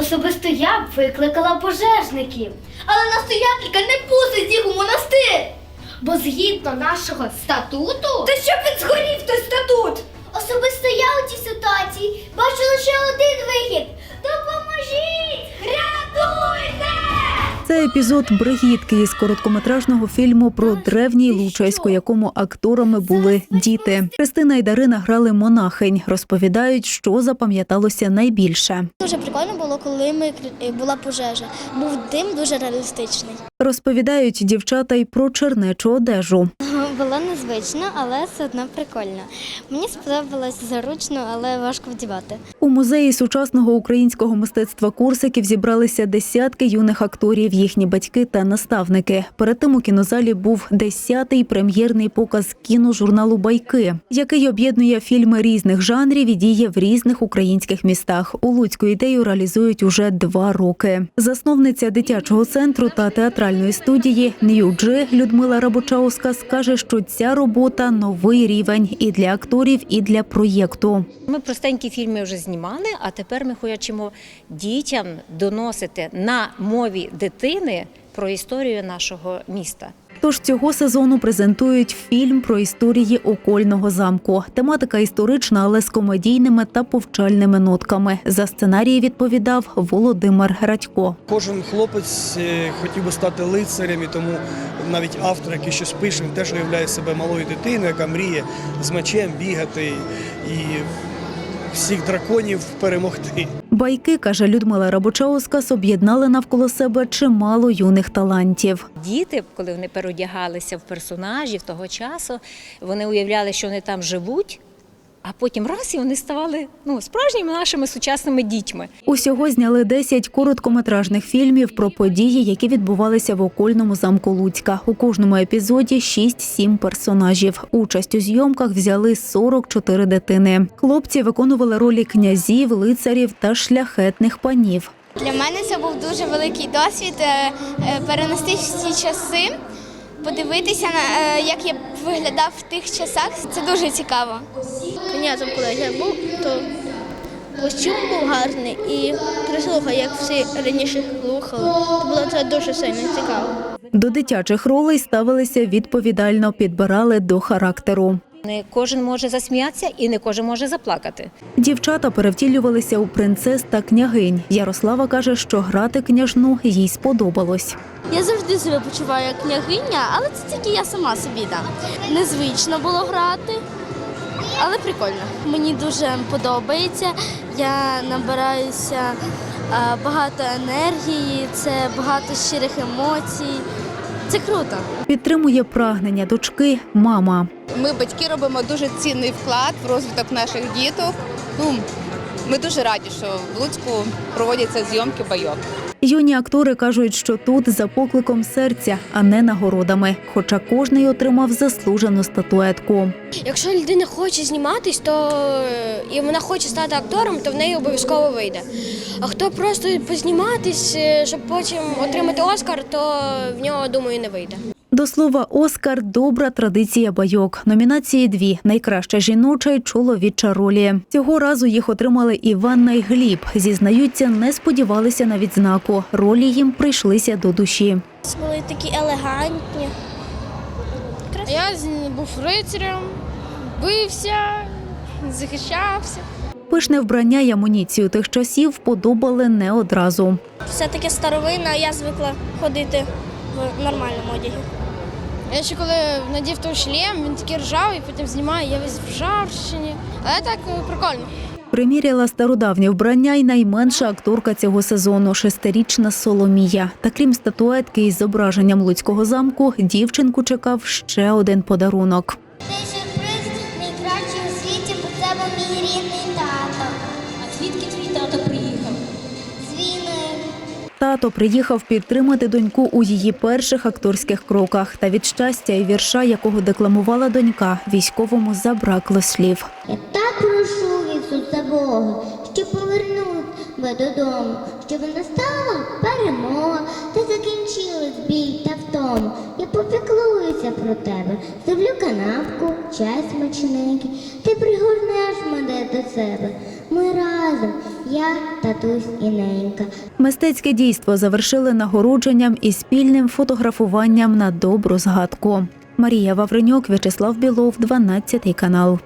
Особисто я б викликала пожежників. Але настоятелька не пустить їх у монастир. Бо згідно нашого статуту. Та щоб він згорів той статут! Особисто я у цій ситуації бачу лише один вихід. Допоможіть! Рятуйте! Це епізод бригітки із короткометражного фільму про древній Лучайську, якому акторами були діти. Христина і Дарина грали монахинь. Розповідають, що запам'яталося найбільше. Дуже прикольно було, коли ми е, була пожежа. Був дим дуже реалістичний. Розповідають дівчата й про чернечу одежу. Було незвично, але все одно прикольно. Мені сподобалось заручно, але важко вдівати. У музеї сучасного українського мистецтва Курсиків зібралися десятки юних акторів, їхні батьки та наставники. Перед тим у кінозалі був десятий прем'єрний показ кіножурналу Байки, який об'єднує фільми різних жанрів і діє в різних українських містах. У Луцьку ідею реалізують уже два роки. Засновниця дитячого центру та театральної студії Нью-Джи Людмила Рабочауска скаже, що ця робота новий рівень і для акторів, і для проєкту. Ми простенькі фільми вже знімали, а тепер ми хочемо дітям доносити на мові дитини про історію нашого міста. Тож цього сезону презентують фільм про історії окольного замку. Тематика історична, але з комедійними та повчальними нотками. За сценарій відповідав Володимир Радько. Кожен хлопець е, хотів би стати лицарем, і тому навіть автор, який щось пише, він теж уявляє себе малою дитиною, яка мріє з мечем бігати і всіх драконів перемогти. Байки каже Людмила Рабочаускас, об'єднали навколо себе чимало юних талантів. Діти, коли вони переодягалися в персонажів того часу, вони уявляли, що вони там живуть, а потім раз і вони ставали ну, справжніми нашими сучасними дітьми. Усього зняли 10 короткометражних фільмів про події, які відбувалися в окольному замку Луцька. У кожному епізоді 6-7 персонажів. Участь у зйомках взяли 44 дитини. Хлопці виконували ролі князів, лицарів та шляхетних панів. Для мене це був дуже великий досвід е, е, перенести всі часи, подивитися на е, як я виглядав в тих часах. Це дуже цікаво. Князем, коли я був, то костюм був гарний і прислуха, як всі раніше слухали. То було це дуже сильно цікаво. До дитячих ролей ставилися відповідально, підбирали до характеру. Не кожен може засміятися і не кожен може заплакати. Дівчата перевтілювалися у принцес та княгинь. Ярослава каже, що грати княжну їй сподобалось. Я завжди себе почуваю як княгиня, але це тільки я сама собі дам. Незвично було грати, але прикольно. Мені дуже подобається. Я набираюся е, багато енергії, це багато щирих емоцій. Це круто. Підтримує прагнення дочки мама. Ми, батьки, робимо дуже цінний вклад в розвиток наших діток. Ну, ми дуже раді, що в Луцьку проводяться зйомки байок. Юні актори кажуть, що тут за покликом серця, а не нагородами. Хоча кожний отримав заслужену статуетку. Якщо людина хоче зніматись, то е, і вона хоче стати актором, то в неї обов'язково вийде. А хто просто позніматись, е, щоб потім отримати Оскар, то в нього, думаю, не вийде. До слова, Оскар добра традиція байок. Номінації дві: найкраща жіноча й чоловіча ролі. Цього разу їх отримали Іванна й Гліб. Зізнаються, не сподівалися на відзнаку. Ролі їм прийшлися до душі. Були такі елегантні. Я був рицарем, бився, захищався. Пишне вбрання й амуніцію тих часів подобали не одразу. Все таке старовинне, а я звикла ходити в нормальному одязі. Я ще коли надів той шлем, він такий ржавий, потім знімаю, я весь в ржавчині. Але так е, прикольно. Приміряла стародавнє вбрання й найменша акторка цього сезону шестирічна Соломія. Та крім статуетки із зображенням Луцького замку, дівчинку чекав ще один подарунок. Цей сюрприз найкращий у світі, бо це був мій рідний тато. А звідки твій тато приїхав? Тато приїхав підтримати доньку у її перших акторських кроках. Та від щастя і вірша, якого декламувала донька, військовому забракло слів. Я так прошу Ісуса Бога, що повернув би додому, щоб настала перемога, та закінчилась біль та втома. Я попіклуюся про тебе, зроблю канапку, чай смачненький, ти пригорнеш мене до себе. Ми разом, я, татусь і ненька. Мистецьке дійство завершили нагородженням і спільним фотографуванням на добру згадку. Марія Вавренюк, В'ячеслав Білов, 12 канал.